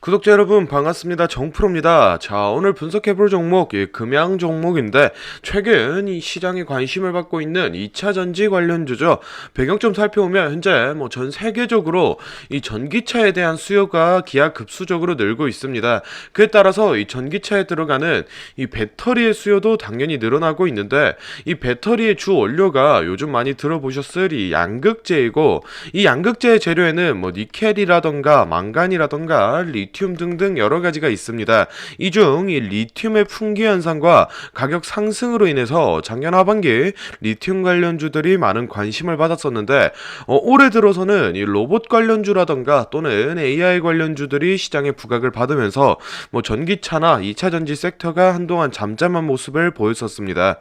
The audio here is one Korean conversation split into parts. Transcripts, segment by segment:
구독자 여러분 반갑습니다. 정프로입니다. 자 오늘 분석해볼 종목 예, 금양 종목인데 최근 이 시장에 관심을 받고 있는 2차 전지 관련주죠. 배경 좀 살펴보면 현재 뭐 전 세계적으로 이 전기차에 대한 수요가 기하급수적으로 늘고 있습니다. 그에 따라서 이 전기차에 들어가는 이 배터리의 수요도 당연히 늘어나고 있는데 이 배터리의 주 원료가 요즘 많이 들어보셨을 이 양극재이고 이 양극재의 재료에는 뭐 니켈이라던가 망간이라던가 리튬 등등 여러 가지가 있습니다. 이 중 이 리튬의 풍기 현상과 가격 상승으로 인해서 작년 하반기 리튬 관련주들이 많은 관심을 받았었는데 어, 올해 들어서는 이 로봇 관련주라던가 또는 AI 관련주들이 시장에 부각을 받으면서 뭐 전기차나 2차 전지 섹터가 한동안 잠잠한 모습을 보였었습니다.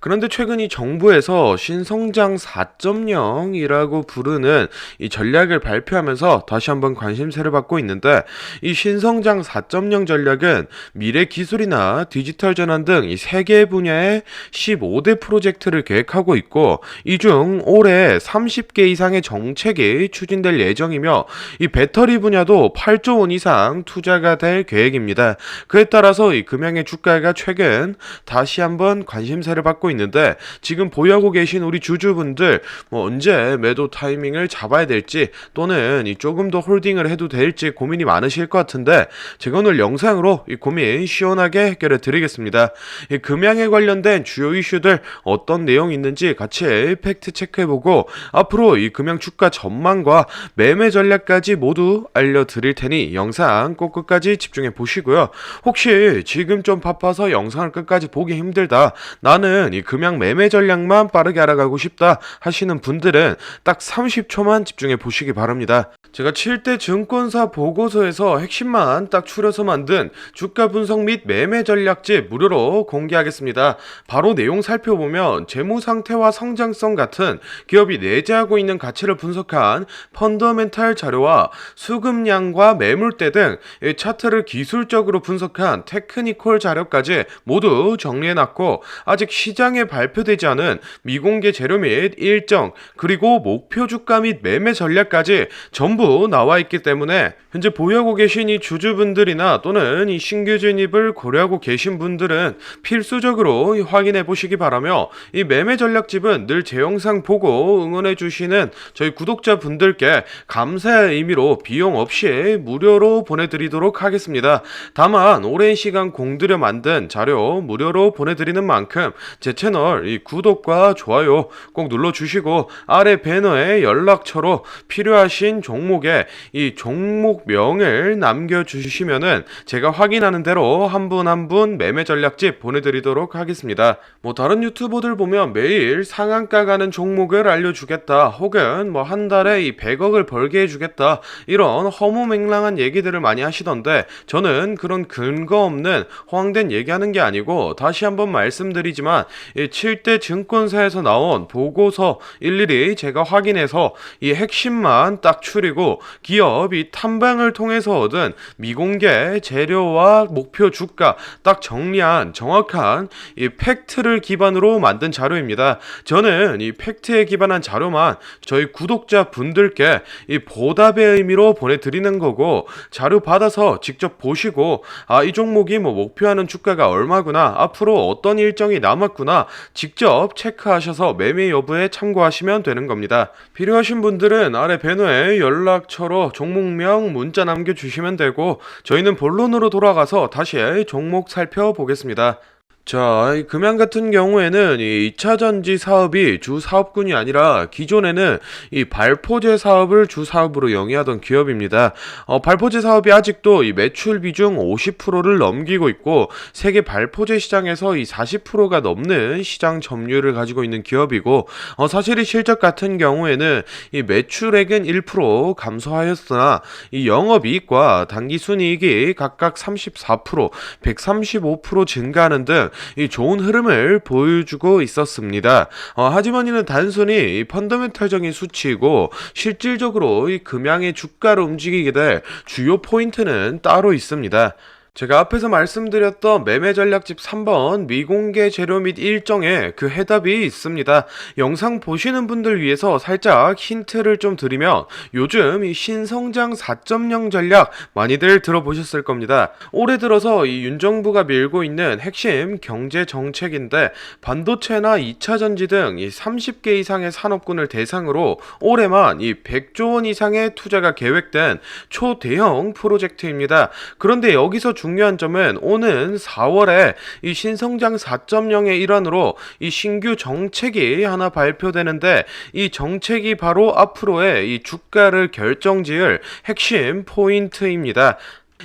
그런데 최근 이 정부에서 신성장 4.0이라고 부르는 이 전략을 발표하면서 다시 한번 관심세를 받고 있는데 이 신성장 4.0 전략은 미래 기술이나 디지털 전환 등 이 세 개 분야의 15대 프로젝트를 계획하고 있고 이 중 올해 30개 이상의 정책이 추진될 예정이며 이 배터리 분야도 8조 원 이상 투자가 될 계획입니다. 그에 따라서 이 금양의 주가가 최근 다시 한번 관심세를 받고 있는데 지금 보유하고 계신 우리 주주분들 뭐 언제 매도 타이밍을 잡아야 될지 또는 이 조금 더 홀딩을 해도 될지 고민이 많으실 것 같은데 제가 오늘 영상으로 이 고민 시원하게 해결해 드리겠습니다. 이 금양에 관련된 주요 이슈들 어떤 내용이 있는지 같이 팩트 체크해보고 앞으로 이 금양 주가 전망과 매매 전략까지 모두 알려드릴 테니 영상 꼭 끝까지 집중해 보시고요. 혹시 지금 좀 바빠서 영상을 끝까지 보기 힘들다. 나는 이 금양 매매 전략만 빠르게 알아가고 싶다 하시는 분들은 딱 30초만 집중해 보시기 바랍니다. 제가 7대 증권사 보고서에서 핵심만 딱 추려서 만든 주가 분석 및 매매 전략집 무료로 공개하겠습니다. 바로 내용 살펴보면 재무 상태와 성장성 같은 기업이 내재하고 있는 가치를 분석한 펀더멘탈 자료와 수급량과 매물대 등이 차트를 기술적으로 분석한 테크니컬 자료까지 모두 정리해놨고 아직 시 장에 발표되지 않은 미공개 재료 및 일정 그리고 목표 주가 및 매매 전략까지 전부 나와 있기 때문에 현재 보유하고 계신 이 주주분들이나 또는 이 신규 진입을 고려하고 계신 분들은 필수적으로 이 확인해 보시기 바라며 이 매매 전략집은 늘 제 영상 보고 응원해 주시는 저희 구독자분들께 감사의 의미로 비용 없이 무료로 보내드리도록 하겠습니다. 다만 오랜 시간 공들여 만든 자료 무료로 보내드리는 만큼 제 채널 이 구독과 좋아요 꼭 눌러주시고 아래 배너에 연락처로 필요하신 종목에 이 종목명을 남겨주시면은 제가 확인하는 대로 한 분 한 분 매매 전략집 보내드리도록 하겠습니다. 뭐 다른 유튜버들 보면 매일 상한가 가는 종목을 알려주겠다 혹은 뭐 한 달에 이 100억을 벌게 해주겠다 이런 허무맹랑한 얘기들을 많이 하시던데 저는 그런 근거 없는 허황된 얘기하는 게 아니고 다시 한번 말씀드리지만 이 7대 증권사에서 나온 보고서 일일이 제가 확인해서 이 핵심만 딱 추리고 기업이 탐방을 통해서 얻은 미공개 재료와 목표 주가 딱 정리한 정확한 이 팩트를 기반으로 만든 자료입니다. 저는 이 팩트에 기반한 자료만 저희 구독자 분들께 이 보답의 의미로 보내드리는 거고 자료 받아서 직접 보시고 아 이 종목이 뭐 목표하는 주가가 얼마구나 앞으로 어떤 일정이 남았구나 직접 체크하셔서 매매 여부에 참고하시면 되는 겁니다. 필요하신 분들은 아래 배너에 연락처로 종목명 문자 남겨주시면 되고 저희는 본론으로 돌아가서 다시 종목 살펴보겠습니다. 자, 이 금양 같은 경우에는 이 2차 전지 사업이 주 사업군이 아니라 기존에는 이 발포제 사업을 주 사업으로 영위하던 기업입니다. 어, 발포제 사업이 아직도 이 매출 비중 50%를 넘기고 있고 세계 발포제 시장에서 이 40%가 넘는 시장 점유율을 가지고 있는 기업이고 어, 사실 이 실적 같은 경우에는 이 매출액은 1% 감소하였으나 이 영업이익과 당기순이익이 각각 34%, 135% 증가하는 등이 좋은 흐름을 보여주고 있었습니다. 어, 하지만 이는 단순히 이 펀더멘탈적인 수치이고 실질적으로 이 금양의 주가를 움직이게 될 주요 포인트는 따로 있습니다. 제가 앞에서 말씀드렸던 매매 전략집 3번 미공개 재료 및 일정에 그 해답이 있습니다. 영상 보시는 분들 위해서 살짝 힌트를 좀 드리면 요즘 이 신성장 4.0 전략 많이들 들어보셨을 겁니다. 올해 들어서 이 윤정부가 밀고 있는 핵심 경제 정책인데 반도체나 2차 전지 등 이 30개 이상의 산업군을 대상으로 올해만 이 100조 원 이상의 투자가 계획된 초대형 프로젝트입니다. 그런데 여기서 중요한 점은 오는 4월에 이 신성장 4.0의 일환으로 이 신규 정책이 하나 발표되는데 이 정책이 바로 앞으로의 이 주가를 결정지을 핵심 포인트입니다.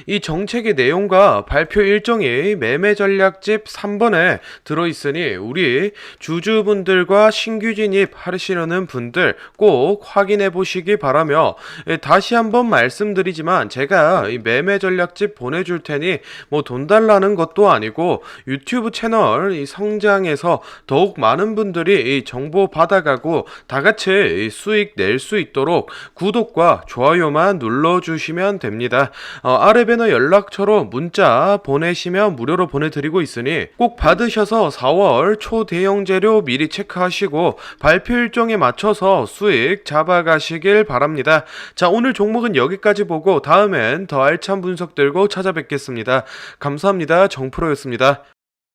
이 정책의 내용과 발표 일정이 매매 전략집 3번에 들어있으니 우리 주주분들과 신규 진입하시려는 분들 꼭 확인해 보시기 바라며 예, 다시 한번 말씀드리지만 제가 이 매매 전략집 보내줄 테니 뭐 돈 달라는 것도 아니고 유튜브 채널 이 성장해서 더욱 많은 분들이 이 정보 받아가고 다 같이 이 수익 낼 수 있도록 구독과 좋아요만 눌러주시면 됩니다. 어, 아래 배너 연락처로 문자 보내시면 무료로 보내드리고 있으니 꼭 받으셔서 4월 초대형 재료 미리 체크하시고 발표 일정에 맞춰서 수익 잡아가시길 바랍니다. 자, 오늘 종목은 여기까지 보고 다음엔 더 알찬 분석 들고 찾아뵙겠습니다. 감사합니다. 정프로였습니다.